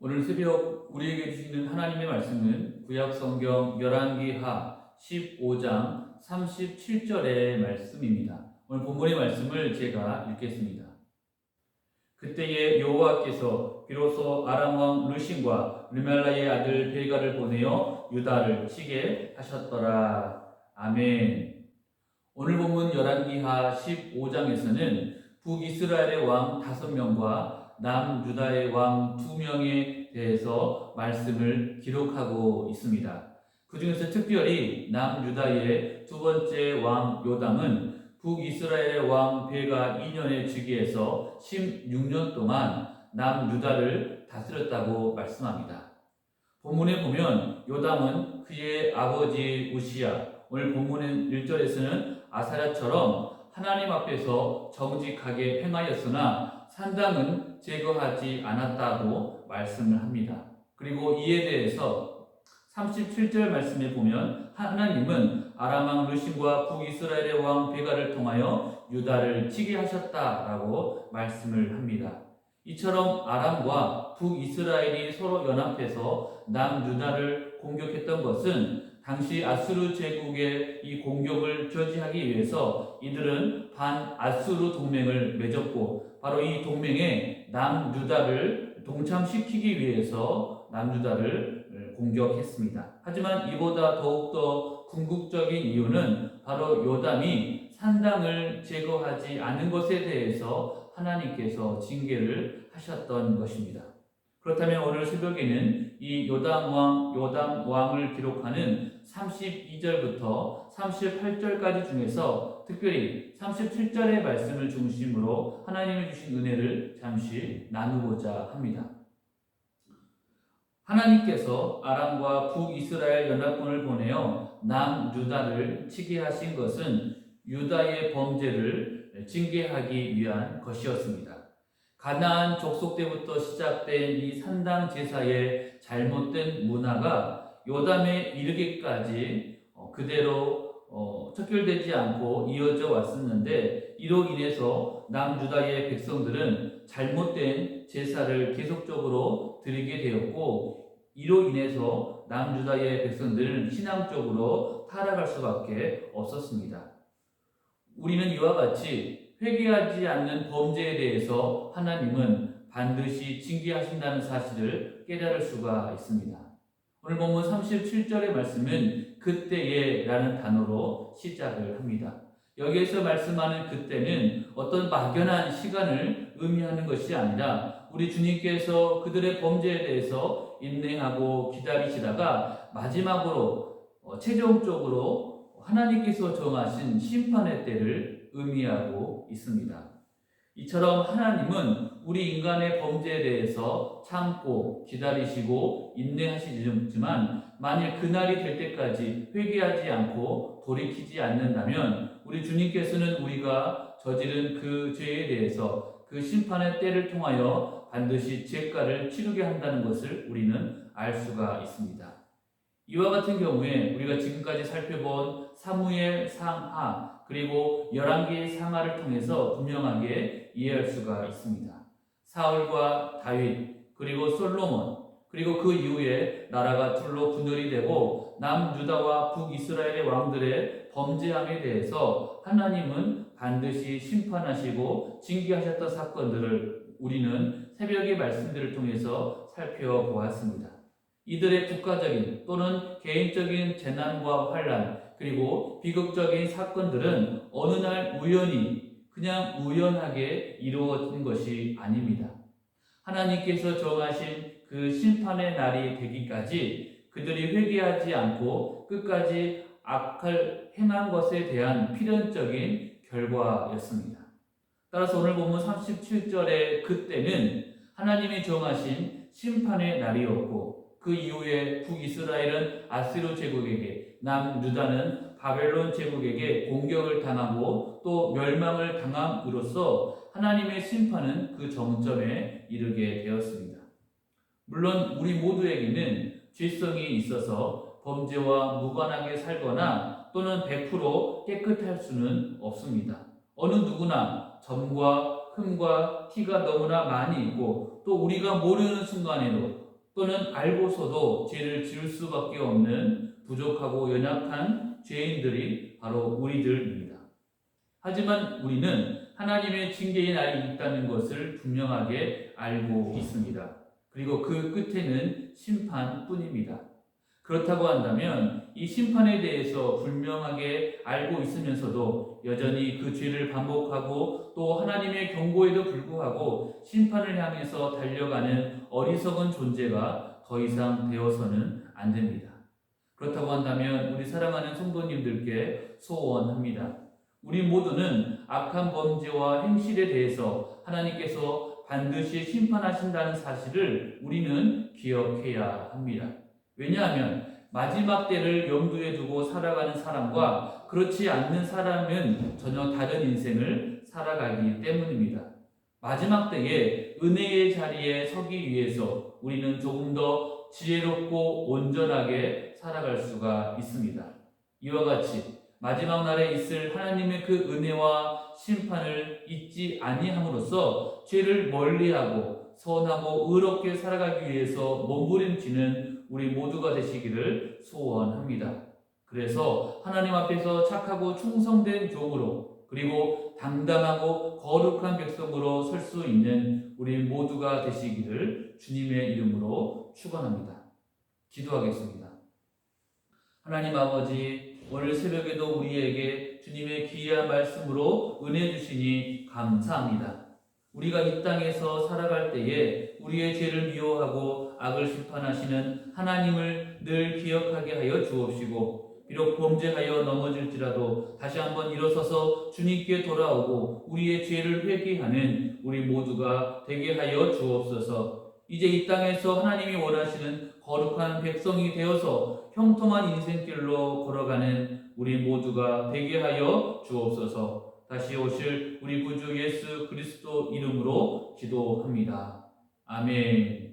오늘 새벽 우리에게 주시는 하나님의 말씀은 구약 성경 열왕기하 15장 37절의 말씀입니다. 오늘 본문의 말씀을 제가 읽겠습니다. 그때에 여호와께서 비로소 아람 왕 르신과 르멜라의 아들 벨가를 보내어 유다를 치게 하셨더라. 아멘. 오늘 본문 열왕기하 15장에서는 북이스라엘의 왕 다섯 명과 남유다의 왕 두 명에 대해서 말씀을 기록하고 있습니다. 그 중에서 특별히 남유다의 두 번째 왕 요담은 북이스라엘의 왕 베가 2년의 즉위에서 16년 동안 남유다를 다스렸다고 말씀합니다. 본문에 보면 요담은 그의 아버지 우시야, 오늘 본문의 1절에서는 아사랴처럼 하나님 앞에서 정직하게 행하였으나 산당은 제거하지 않았다고 말씀을 합니다. 그리고 이에 대해서 37절 말씀에 보면 하나님은 아람왕 르신과 북이스라엘의 왕 베가를 통하여 유다를 치게 하셨다라고 말씀을 합니다. 이처럼 아람과 북이스라엘이 서로 연합해서 남유다를 공격했던 것은 당시 아수르 제국의 이 공격을 저지하기 위해서 이들은 반 아수르 동맹을 맺었고 바로 이 동맹에 남유다를 동참시키기 위해서 남유다를 공격했습니다. 하지만 이보다 더욱더 궁극적인 이유는 바로 요담이 산당을 제거하지 않은 것에 대해서 하나님께서 징계를 하셨던 것입니다. 그렇다면 오늘 새벽에는 이 요담 왕, 요담 왕을 기록하는 32절부터 38절까지 중에서 특별히 37절의 말씀을 중심으로 하나님이 주신 은혜를 잠시 나누고자 합니다. 하나님께서 아람과 북이스라엘 연합군을 보내어 남 유다를 치게 하신 것은 유다의 범죄를 징계하기 위한 것이었습니다. 가나안 족속 때부터 시작된 이 산당 제사의 잘못된 문화가 요담에 이르기까지 어, 그대로 어, 척결되지 않고 이어져 왔었는데 이로 인해서 남유다의 백성들은 잘못된 제사를 계속적으로 드리게 되었고 이로 인해서 남유다의 백성들은 신앙적으로 타락할 수밖에 없었습니다. 우리는 이와 같이 회개하지 않는 범죄에 대해서 하나님은 반드시 징계하신다는 사실을 깨달을 수가 있습니다. 오늘 본문 37절의 말씀은 그때에 라는 단어로 시작을 합니다. 여기에서 말씀하는 그때는 어떤 막연한 시간을 의미하는 것이 아니라 우리 주님께서 그들의 범죄에 대해서 인내하고 기다리시다가 마지막으로 어, 최종적으로 하나님께서 정하신 심판의 때를 의미하고 있습니다. 이처럼 하나님은 우리 인간의 범죄에 대해서 참고 기다리시고 인내하시지만 만일 그날이 될 때까지 회개하지 않고 돌이키지 않는다면 우리 주님께서는 우리가 저지른 그 죄에 대해서 그 심판의 때를 통하여 반드시 죄가를 치르게 한다는 것을 우리는 알 수가 있습니다. 이와 같은 경우에 우리가 지금까지 살펴본 사무엘 상하 그리고 열왕기의 상하를 통해서 분명하게 이해할 수가 있습니다. 사울과 다윗 그리고 솔로몬 그리고 그 이후에 나라가 둘로 분열이 되고 남 유다와 북 이스라엘의 왕들의 범죄함에 대해서 하나님은 반드시 심판하시고 징계하셨던 사건들을 우리는 새벽의 말씀들을 통해서 살펴보았습니다. 이들의 국가적인 또는 개인적인 재난과 환란 그리고 비극적인 사건들은 어느 날 우연히 그냥 우연하게 이루어진 것이 아닙니다. 하나님께서 정하신 그 심판의 날이 되기까지 그들이 회개하지 않고 끝까지 악을 행한 것에 대한 필연적인 결과였습니다. 따라서 오늘 보면 37절의 그때는 하나님이 정하신 심판의 날이었고 그 이후에 북이스라엘은 아스로 제국에게 남유다는 바벨론 제국에게 공격을 당하고 또 멸망을 당함으로써 하나님의 심판은 그 정점에 이르게 되었습니다. 물론 우리 모두에게는 죄성이 있어서 범죄와 무관하게 살거나 또는 100% 깨끗할 수는 없습니다. 어느 누구나 점과 흠과 티가 너무나 많이 있고 또 우리가 모르는 순간에도 또는 알고서도 죄를 지을 수밖에 없는 부족하고 연약한 죄인들이 바로 우리들입니다. 하지만 우리는 하나님의 징계의 날이 있다는 것을 분명하게 알고 있습니다. 그리고 그 끝에는 심판뿐입니다. 그렇다고 한다면 이 심판에 대해서 분명하게 알고 있으면서도 여전히 그 죄를 반복하고 또 하나님의 경고에도 불구하고 심판을 향해서 달려가는 어리석은 존재가 더 이상 되어서는 안 됩니다. 그렇다고 한다면 우리 사랑하는 성도님들께 소원합니다. 우리 모두는 악한 범죄와 행실에 대해서 하나님께서 반드시 심판하신다는 사실을 우리는 기억해야 합니다. 왜냐하면 마지막 때를 염두에 두고 살아가는 사람과 그렇지 않는 사람은 전혀 다른 인생을 살아가기 때문입니다. 마지막 때에 은혜의 자리에 서기 위해서 우리는 조금 더 지혜롭고 온전하게 살아갈 수가 있습니다. 이와 같이 마지막 날에 있을 하나님의 그 은혜와 심판을 잊지 아니함으로써 죄를 멀리하고 선하고 의롭게 살아가기 위해서 몸부림치는 우리 모두가 되시기를 소원합니다. 그래서 하나님 앞에서 착하고 충성된 종으로 그리고 당당하고 거룩한 백성으로 설 수 있는 우리 모두가 되시기를 주님의 이름으로 축원합니다. 기도하겠습니다. 하나님 아버지 오늘 새벽에도 우리에게 주님의 귀한 말씀으로 은혜 주시니 감사합니다. 우리가 이 땅에서 살아갈 때에 우리의 죄를 미워하고 악을 심판하시는 하나님을 늘 기억하게 하여 주옵시고 비록 범죄하여 넘어질지라도 다시 한번 일어서서 주님께 돌아오고 우리의 죄를 회개하는 우리 모두가 되게 하여 주옵소서. 이제 이 땅에서 하나님이 원하시는 거룩한 백성이 되어서 형통한 인생길로 걸어가는 우리 모두가 되게 하여 주옵소서. 다시 오실 우리 구주 예수 그리스도 이름으로 기도합니다. 아멘.